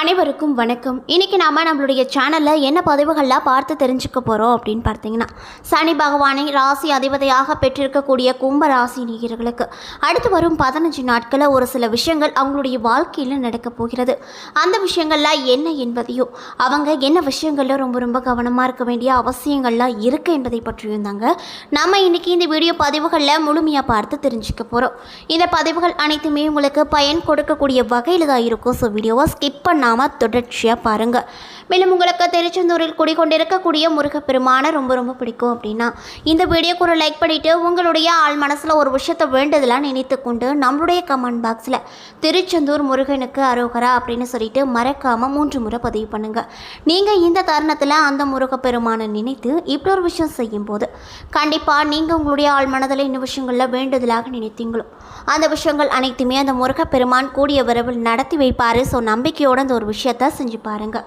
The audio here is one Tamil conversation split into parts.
அனைவருக்கும் வணக்கம். இன்றைக்கி நாம் நம்மளுடைய சேனலில் என்ன பதிவுகள்லாம் பார்த்து தெரிஞ்சுக்க போகிறோம் அப்படின்னு பார்த்தீங்கன்னா சனி பகவானை ராசி அதிபதியாக பெற்றிருக்கக்கூடிய கும்ப ராசி நேயர்களுக்கு அடுத்து வரும் பதினஞ்சு நாட்களில் ஒரு சில விஷயங்கள் அவங்களுடைய வாழ்க்கையில் நடக்க போகிறது. அந்த விஷயங்கள்லாம் என்ன என்பதையும் அவங்க என்ன விஷயங்களில் ரொம்ப ரொம்ப கவனமாக இருக்க வேண்டிய அவசியங்கள்லாம் இருக்குது என்பதை பற்றியும் தாங்க நம்ம இன்னைக்கு இந்த வீடியோ பதிவுகளில் முழுமையாக பார்த்து தெரிஞ்சுக்க போகிறோம் இந்த பதிவுகள் அனைத்துமே உங்களுக்கு பயன் கொடுக்கக்கூடிய வகையில் தான் இருக்கும். ஸோ வீடியோவை ஸ்கிப் பண்ண நாம் தொடர்ச்சியாக பாருங்கள் மேலும் உங்களுக்கு திருச்செந்தூரில் குடிக்கொண்டிருக்கக்கூடிய முருகப்பெருமானை ரொம்ப ரொம்ப பிடிக்கும் அப்படின்னா இந்த வீடியோக்கு ஒரு லைக் பண்ணிவிட்டு உங்களுடைய ஆள் மனசில் ஒரு விஷயத்தை வேண்டதெல்லாம் நினைத்து கொண்டு நம்மளுடைய கமெண்ட் பாக்ஸில் திருச்செந்தூர் முருகனுக்கு அரோகரா அப்படின்னு சொல்லிட்டு மறக்காமல் மூன்று முறை பதிவு பண்ணுங்கள் நீங்கள் இந்த தருணத்தில் அந்த முருகப்பெருமானை நினைத்து இப்படி ஒரு விஷயம் செய்யும்போது கண்டிப்பாக நீங்கள் உங்களுடைய ஆள் மனதில் இந்த விஷயங்களில் வேண்டுதலாக நினைத்தீங்களோ? அந்த விஷயங்கள் அனைத்துமே அந்த முருகப்பெருமான் கூடிய விரைவில் நடத்தி வைப்பார். ஸோ நம்பிக்கையோட அந்த ஒரு விஷயத்த செஞ்சு பாருங்கள்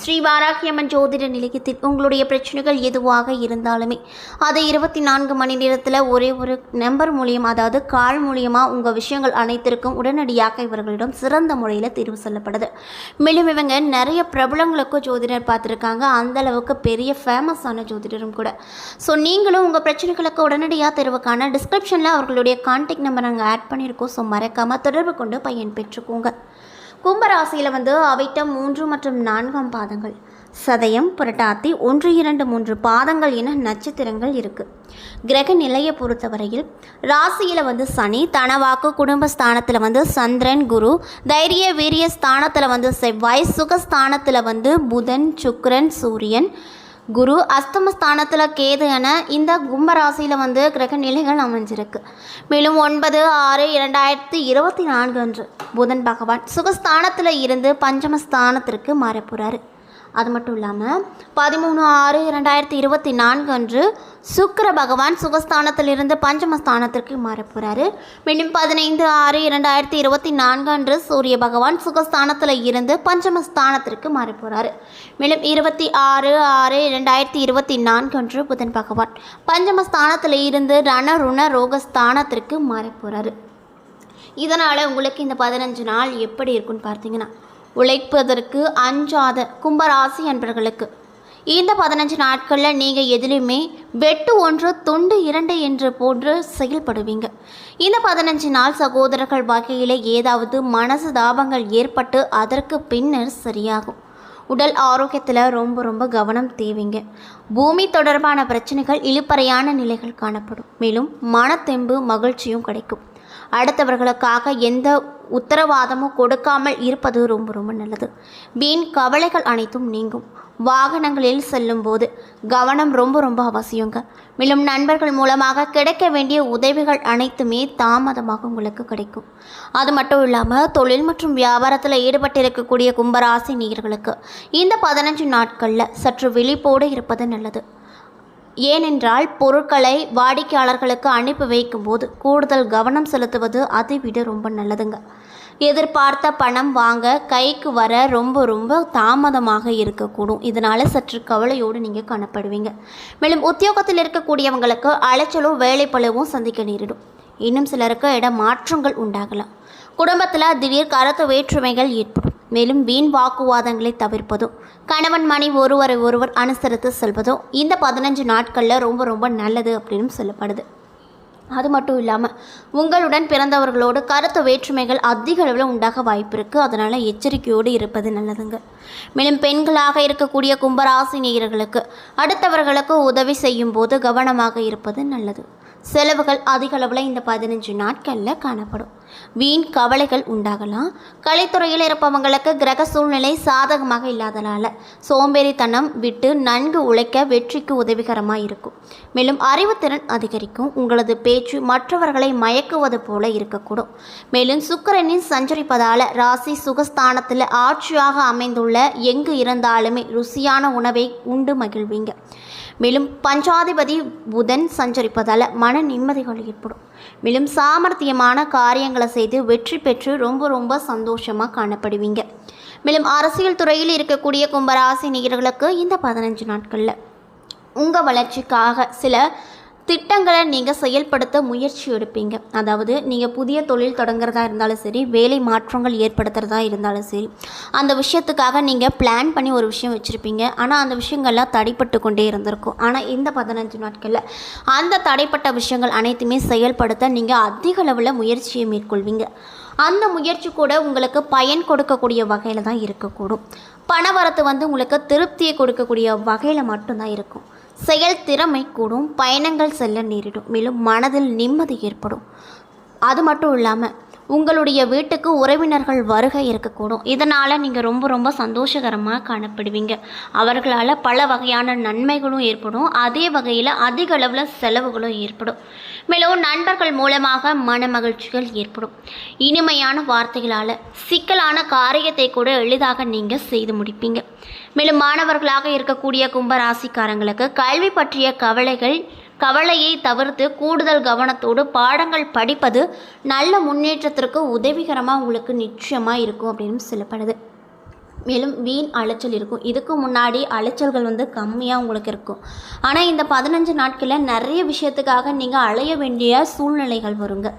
ஸ்ரீ வாராகியம்மன் ஜோதிட நிலையத்தில் உங்களுடைய பிரச்சனைகள் எதுவாக இருந்தாலுமே அதை இருபத்தி நான்கு மணி நேரத்தில் ஒரே ஒரு நம்பர் மூலியம் அதாவது கால் மூலியமாக உங்கள் விஷயங்கள் அனைத்திற்கும் உடனடியாக இவர்களிடம் சிறந்த முறையில் தீர்வு சொல்லப்படுது. மேலும் இவங்க நிறைய பிரபலங்களுக்கும் ஜோதிடர் பார்த்துருக்காங்க. அந்த அளவுக்கு பெரிய ஃபேமஸான ஜோதிடரும் கூட. ஸோ நீங்களும் உங்கள் பிரச்சனைகளுக்கு உடனடியாக தீர்வுக்கான டிஸ்கிரிப்ஷனில் அவர்களுடைய கான்டாக்ட் நம்பர் நாங்கள் ஆட் பண்ணியிருக்கோம் ஸோ மறக்காமல் தொடர்பு கொண்டு பயன் பெற்றுக்கோங்க. கும்பராசியில் வந்து அவைட்டம் மூன்று மற்றும் நான்காம் பாதங்கள். சதயம் புரட்டாத்தி ஒன்று இரண்டு மூன்று பாதங்கள் என நட்சத்திரங்கள் இருக்குது கிரக நிலையை பொறுத்தவரையில் ராசியில் வந்து சனி தனவாக்கு குடும்பஸ்தானத்தில் வந்து சந்திரன் குரு தைரிய வீரிய ஸ்தானத்தில் வந்து செவ்வாய் சுகஸ்தானத்தில் வந்து புதன் சுக்கரன் சூரியன் குரு அஸ்தமஸ்தானத்தில் கேது என இந்த கும்பராசியில் வந்து கிரக நிலைகள் அமைஞ்சிருக்கு. மேலும் ஒன்பது ஆறு இரண்டாயிரத்தி இருபத்தி நான்கு அன்று புதன் பகவான் சுகஸ்தானத்தில் இருந்து பஞ்சமஸ்தானத்திற்கு மாறப்போகிறாரு அது மட்டும் இல்லாமல் பதிமூணு ஆறு இரண்டாயிரத்தி இருபத்தி நான்கு அன்று சுக்கிர பகவான் சுகஸ்தானத்திலிருந்து பஞ்சமஸ்தானத்திற்கு மாறப்போகிறாரு மேலும் பதினைந்து ஆறு இரண்டாயிரத்தி இருபத்தி நான்கு அன்று சூரிய பகவான் சுகஸ்தானத்தில் இருந்து பஞ்சமஸ்தானத்திற்கு மாறப்போகிறாரு மேலும் இருபத்தி ஆறு ஆறு இரண்டாயிரத்தி இருபத்தி நான்கு அன்று புதன் பகவான் பஞ்சமஸ்தானத்தில் இருந்து ரண ருண ரோகஸ்தானத்திற்கு மாறப்போகிறாரு இதனால் உங்களுக்கு இந்த பதினஞ்சு நாள் எப்படி இருக்குன்னு பார்த்தீங்கன்னா உழைப்பதற்கு அஞ்சாத கும்பராசி அன்பர்களுக்கு. இந்த பதினஞ்சு நாட்களில் நீங்கள் எதிலுமே வெட்டு ஒன்று துண்டு இரண்டு என்று போன்று செயல்படுவீங்க. இந்த பதினஞ்சு நாள் சகோதரர்கள் வகையில் ஏதாவது மனசு தாபங்கள் ஏற்பட்டு அதற்கு பின்னர் சரியாகும். உடல் ஆரோக்கியத்தில் ரொம்ப ரொம்ப கவனம் தேவைங்க. பூமி தொடர்பான பிரச்சனைகள் இழுப்பறையான நிலைகள் காணப்படும். மேலும் மனத்தெம்பு மகிழ்ச்சியும் கிடைக்கும். அடுத்தவர்களுக்காக எந்த உத்தரவாதமும் கொடுக்காமல் இருப்பது ரொம்ப ரொம்ப நல்லது. வீண் கவலைகள் அனைத்தும் நீங்கும். வாகனங்களில் செல்லும்போது கவனம் ரொம்ப ரொம்ப அவசியங்க. மேலும் நண்பர்கள் மூலமாக கிடைக்க வேண்டிய உதவிகள் அனைத்துமே தாமதமாக உங்களுக்கு கிடைக்கும். அது மட்டும் இல்லாமல் தொழில் மற்றும் வியாபாரத்தில் ஈடுபட்டிருக்கக்கூடிய கும்பராசி நீர்களுக்கு இந்த பதினஞ்சு நாட்களில் சற்று விழிப்போடு இருப்பது நல்லது. ஏனென்றால் பொருட்களை வாடிக்கையாளர்களுக்கு அனுப்பி வைக்கும்போது கூடுதல் கவனம் செலுத்துவது அதை விட ரொம்ப நல்லதுங்க. எதிர்பார்த்த பணம் வாங்க கைக்கு வர ரொம்ப ரொம்ப தாமதமாக இருக்கக்கூடும். இதனால் சற்று கவலையோடு நீங்கள் காணப்படுவீங்க மேலும் உத்தியோகத்தில் இருக்கக்கூடியவங்களுக்கு அலைச்சலும் வேலைப்பளவும் சந்திக்க நேரிடும். இன்னும் சிலருக்கு இட மாற்றங்கள் உண்டாகலாம். குடும்பத்தில் திடீர் கருத்து வேற்றுமைகள் ஏற்படும். மேலும் வீண் வாக்குவாதங்களை தவிர்ப்பதும் கணவன் மனைவி ஒருவரை ஒருவர் அனுசரித்து செல்வதும் இந்த பதினஞ்சு நாட்களில் ரொம்ப ரொம்ப நல்லது அப்படின்னு சொல்லப்படுது. அது மட்டும் இல்லாமல் உங்களுடன் பிறந்தவர்களோடு கருத்து வேற்றுமைகள் அதிக அளவில் உண்டாக வாய்ப்பு இருக்குது அதனால் எச்சரிக்கையோடு இருப்பது நல்லதுங்க. மேலும் பெண்களாக இருக்கக்கூடிய கும்பராசி நேயர்களுக்கு அடுத்தவர்களுக்கு உதவி செய்யும் போது கவனமாக இருப்பது நல்லது. செலவுகள் அதிக அளவில் இந்த பதினஞ்சு நாட்களில் காணப்படும். வீண் கவலைகள் உண்டாகலாம். கலைத்துறையில் இருப்பவங்களுக்கு கிரக சூழ்நிலை சாதகமாக இல்லாதனால சோம்பேறித்தனம் விட்டு நன்கு உழைக்க வெற்றிக்கு உதவிகரமாக இருக்கும். மேலும் அறிவுத்திறன் அதிகரிக்கும். உங்களது பேச்சு மற்றவர்களை மயக்குவது போல இருக்கக்கூடும். மேலும் சுக்கிரனின் சஞ்சரிப்பதால் ராசி சுகஸ்தானத்தில் ஆட்சியாக அமைந்துள்ள எங்கு இருந்தாலுமே ருசியான உணவை உண்டு மகிழ்வீங்க. மேலும் பஞ்சாதிபதி புதன் சஞ்சரிப்பதால் மன நிம்மதிகள் ஏற்படும். மேலும் சாமர்த்தியமான காரியங்களை செய்து வெற்றி பெற்று ரொம்ப ரொம்ப சந்தோஷமாக காணப்படுவீங்க. மேலும் அரசியல் துறையில் இருக்கக்கூடிய கும்பராசி நேயர்களுக்கு இந்த பதினஞ்சு நாட்களில் உங்கள் வளர்ச்சிக்காக சில திட்டங்களை நீங்கள் செயல்படுத்த முயற்சி எடுப்பீங்க. அதாவது நீங்கள் புதிய தொழில் தொடங்குறதா இருந்தாலும் சரி வேலை மாற்றங்கள் ஏற்படுத்துகிறதா இருந்தாலும் சரி அந்த விஷயத்துக்காக நீங்கள் பிளான் பண்ணி ஒரு விஷயம் வச்சுருப்பீங்க. ஆனால் அந்த விஷயங்கள்லாம் தடைப்பட்டு கொண்டே இருந்திருக்கும். ஆனால் இந்த பதினஞ்சு நாட்களில் அந்த தடைப்பட்ட விஷயங்கள் அனைத்துமே செயல்படுத்த நீங்கள் அதிக அளவில் முயற்சியை மேற்கொள்வீங்க. அந்த முயற்சி கூட உங்களுக்கு பயன் கொடுக்கக்கூடிய வகையில் தான் இருக்கக்கூடும். பணவரத்து வந்து உங்களுக்கு திருப்தியை கொடுக்கக்கூடிய வகையில் மட்டும்தான் இருக்கும். செயல் திறமை கூடும் பயணங்கள் செல்ல நேரிடும். மேலும் மனதில் நிம்மதி ஏற்படும். அது மட்டும் இல்லாமல் உங்களுடைய வீட்டுக்கு உறவினர்கள் வருகை இருக்கக்கூடும். இதனால் நீங்கள் ரொம்ப ரொம்ப சந்தோஷகரமாக காணப்படுவீங்க. அவர்களால் பல வகையான நன்மைகளும் ஏற்படும். அதே வகையில் அதிக அளவில் செலவுகளும் ஏற்படும். மேலும் நண்பர்கள் மூலமாக மன மகிழ்ச்சிகள் ஏற்படும். இனிமையான வார்த்தைகளால் சிக்கலான காரியத்தை கூட எளிதாக நீங்கள் செய்து முடிப்பீங்க. மேலும் மாணவர்களாக இருக்கக்கூடிய கும்பராசிக்காரங்களுக்கு கல்வி பற்றிய கவலைகள் கவலையை தவிர்த்து கூடுதல் கவனத்தோடு பாடங்கள் படிப்பது நல்ல முன்னேற்றத்திற்கு உதவிகரமாக உங்களுக்கு நிச்சயமாக இருக்கும் அப்படின்னு சொல்லப்படுது. மேலும் வீண் அலைச்சல் இருக்கும். இதுக்கு முன்னாடி அலைச்சல்கள் வந்து கம்மியாக உங்களுக்கு இருக்கும். ஆனால் இந்த பதினஞ்சு நாட்களில் நிறைய விஷயத்துக்காக நீங்கள் அலைய வேண்டிய சூழ்நிலைகள் வருங்க.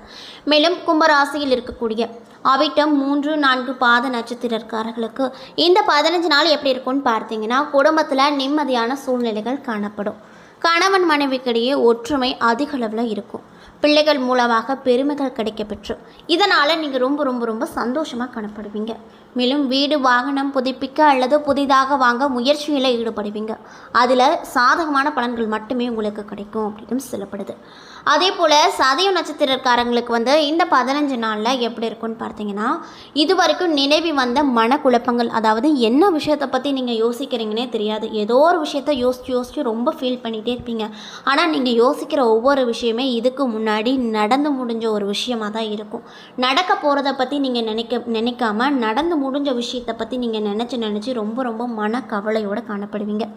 மேலும் கும்பராசியில் இருக்கக்கூடிய அவிட்டம் மூன்று நான்கு பாத நட்சத்திரக்காரர்களுக்கு இந்த பதினஞ்சு நாள் எப்படி இருக்கும்னு பார்த்தீங்கன்னா குடும்பத்தில் நிம்மதியான சூழ்நிலைகள் காணப்படும். கணவன் மனைவிக்கிடையே ஒற்றுமை அதிக அளவில் இருக்கும். பிள்ளைகள் மூலமாக பெருமைகள் கிடைக்கப்பெற்று இதனால் நீங்கள் ரொம்ப ரொம்ப ரொம்ப சந்தோஷமாக காணப்படுவீங்க மேலும் வீடு வாகனம் புதுப்பிக்க அல்லது புதிதாக வாங்க முயற்சியில் ஈடுபடுவீங்க. அதில் சாதகமான பலன்கள் மட்டுமே உங்களுக்கு கிடைக்கும் அப்படின்னு சொல்லப்படுது. அதே போல் சதய நட்சத்திரக்காரங்களுக்கு வந்து இந்த பதினஞ்சு நாளில் எப்படி இருக்கும்னு பார்த்தீங்கன்னா இது வரைக்கும் நினைவி வந்த மனக்குழப்பங்கள் அதாவது என்ன விஷயத்தை பற்றி நீங்கள் யோசிக்கிறீங்கன்னே தெரியாது. ஏதோ ஒரு விஷயத்த யோசிச்சு யோசிச்சு ரொம்ப ஃபீல் பண்ணிகிட்டே இருப்பீங்க. ஆனால் நீங்கள் யோசிக்கிற ஒவ்வொரு விஷயமே இதுக்கு முன்னாடி நடந்து முடிஞ்ச ஒரு விஷயமாக தான் இருக்கும். நடக்க போகிறத பற்றி நீங்கள் நினைக்க நினைக்காம நடந்து முடிஞ்ச விஷயத்தை பற்றி நீங்கள் நினச்சி நினச்சி ரொம்ப ரொம்ப மன கவலையோடு காணப்படுவீங்க.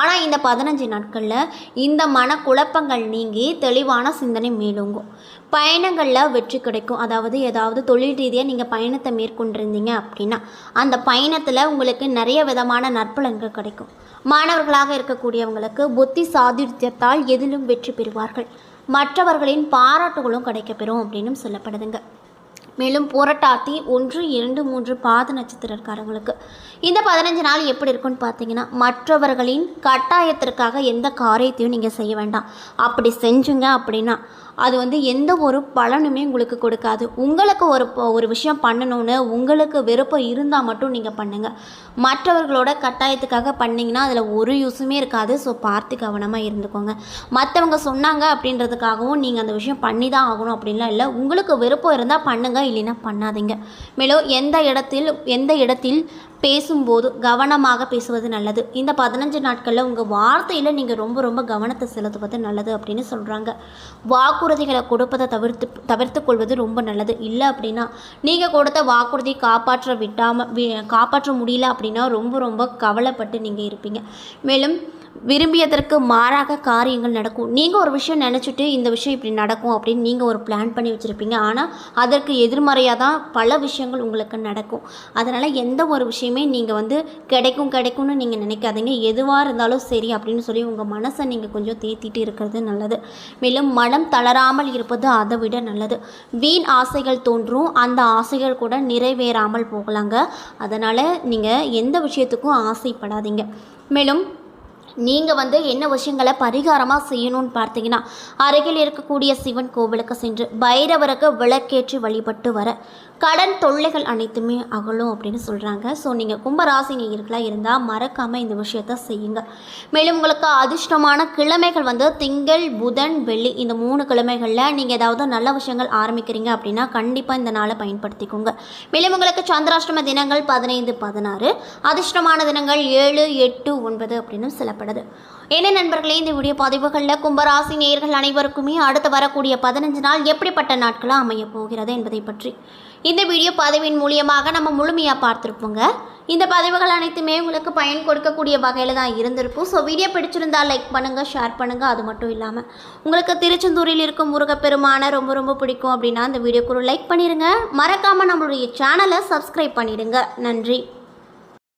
ஆனால் இந்த பதினஞ்சு நாட்களில் இந்த மனக்குழப்பங்கள் நீங்கி தெளிவான சிந்தனை மேலோங்கும். பயணங்களில் வெற்றி கிடைக்கும். அதாவது ஏதாவது தொழில் ரீதியாக நீங்கள் பயணத்தை மேற்கொண்டிருந்தீங்க அப்படின்னா அந்த பயணத்தில் உங்களுக்கு நிறைய விதமான நற்பலன்கள் கிடைக்கும். மாணவர்களாக இருக்கக்கூடியவங்களுக்கு புத்தி சாதுரியத்தால் எதிலும் வெற்றி பெறுவார்கள். மற்றவர்களின் பாராட்டுகளும் கிடைக்கப்பெறும் அப்படின்னு சொல்லப்படுதுங்க. மேலும் புரட்டாத்தி ஒன்று இரண்டு மூன்று பாத நட்சத்திரக்காரங்களுக்கு. இந்த பதினஞ்சு நாள் எப்படி இருக்குன்னு பார்த்தீங்கன்னா மற்றவர்களின் கட்டாயத்திற்காக எந்த காரியத்தையும் நீங்கள் செய்ய வேண்டாம். அப்படி செஞ்சுங்க அப்படின்னா அது வந்து எந்த ஒரு பலனுமே உங்களுக்கு கொடுக்காது. உங்களுக்கு ஒரு ஒரு விஷயம் பண்ணணும்னு உங்களுக்கு விருப்பம் இருந்தால் மட்டும் நீங்கள் பண்ணுங்கள் மற்றவர்களோட கட்டாயத்துக்காக பண்ணிங்கன்னா அதில் ஒரு யூஸுமே இருக்காது. ஸோ பார்த்து கவனமாக இருந்துக்கோங்க. மற்றவங்க சொன்னாங்க அப்படின்றதுக்காகவும் நீங்கள் அந்த விஷயம் பண்ணி தான் ஆகணும் அப்படின்லாம் இல்லை. உங்களுக்கு விருப்பம் இருந்தால் பண்ணுங்கள் இல்லைன்னா பண்ணாதீங்க. மேலும் எந்த இடத்தில் எந்த இடத்தில் பேசும்போது கவனமாக பேசுவது நல்லது? இந்த பதினஞ்சு நாட்களில் உங்கள் வார்த்தையில் நீங்கள் ரொம்ப ரொம்ப கவனத்தை செலுத்துவது நல்லது அப்படின்னு சொல்கிறாங்க வாக்குறுதிகளை கொடுப்பதை தவிர்த்து தவிர்த்து கொள்வது ரொம்ப நல்லது. இல்லை அப்படின்னா நீங்கள் கொடுத்த வாக்குறுதி காப்பாற்ற விட்டாமல் காப்பாற்ற முடியல அப்படின்னா ரொம்ப ரொம்ப கவலைப்பட்டு நீங்கள் இருப்பீங்க. மேலும் விரும்பியதற்கு மாறாக காரியங்கள் நடக்கும். நீங்கள் ஒரு விஷயம் நினச்சிட்டு இந்த விஷயம் இப்படி நடக்கும் அப்படின்னு நீங்கள் ஒரு பிளான் பண்ணி வச்சுருப்பீங்க. ஆனால் அதற்கு எதிர்மறையாக தான் பல விஷயங்கள் உங்களுக்கு நடக்கும். அதனால் எந்த ஒரு விஷயமே நீங்கள் வந்து கிடைக்கும் கிடைக்கும்னு நீங்கள் நினைக்காதீங்க. எதுவாக இருந்தாலும் சரி அப்படின்னு சொல்லி உங்கள் மனசை நீங்கள் கொஞ்சம் தேத்திட்டு இருக்கிறது நல்லது. மேலும் மனம் தளராமல் இருப்பது அதை விட நல்லது. வீண் ஆசைகள் தோன்றும். அந்த ஆசைகள் கூட நிறைவேறாமல் போகலாங்க. அதனால் நீங்கள் எந்த விஷயத்துக்கும் ஆசைப்படாதீங்க. மேலும் நீங்கள் வந்து என்ன விஷயங்களை பரிகாரமாக செய்யணும்னு பார்த்தீங்கன்னா அருகில் இருக்கக்கூடிய சிவன் கோவிலுக்கு சென்று பைரவருக்கு விளக்கேற்றி வழிபட்டு வர கடன் தொல்லைகள் அனைத்துமே அகலும் அப்படின்னு சொல்கிறாங்க ஸோ நீங்கள் கும்பராசி நேயர்களாக இருந்தால் மறக்காமல் இந்த விஷயத்த செய்யுங்க. மேலும் உங்களுக்கு அதிர்ஷ்டமான கிழமைகள் வந்து திங்கள் புதன் வெள்ளி இந்த மூணு கிழமைகளில் நீங்கள் ஏதாவது நல்ல விஷயங்கள் ஆரம்பிக்கிறீங்க அப்படின்னா கண்டிப்பாக இந்த நாளை பயன்படுத்திக்கோங்க. மேலும் உங்களுக்கு சந்திராஷ்டம தினங்கள் பதினைந்து பதினாறு. அதிர்ஷ்டமான தினங்கள் ஏழு எட்டு ஒன்பது அப்படின்னு சொல்லப்படுது என்ன நண்பர்களே இந்த வீடியோ பதிவுகளில் கும்பராசி நேயர்கள் அனைவருக்குமே அடுத்து வரக்கூடிய பதினஞ்சு நாள் எப்படிப்பட்ட நாட்களாக அமையப் போகிறது என்பதை பற்றி. இந்த வீடியோ பதிவின் மூலியமாக நம்ம முழுமையாக பார்த்துருப்போங்க. இந்த பதிவுகள் அனைத்துமே உங்களுக்கு பயன் கொடுக்கக்கூடிய வகையில் தான் இருந்திருக்கும். ஸோ வீடியோ பிடிச்சிருந்தால் லைக் பண்ணுங்கள் ஷேர் பண்ணுங்கள் அது மட்டும் இல்லாமல் உங்களுக்கு திருச்செந்தூரில் இருக்கும் முருகப்பெருமானை ரொம்ப ரொம்ப பிடிக்கும் அப்படின்னா அந்த வீடியோக்கு ஒரு லைக் பண்ணிடுங்க மறக்காமல் நம்மளுடைய சேனலை சப்ஸ்கிரைப் பண்ணிடுங்க. நன்றி.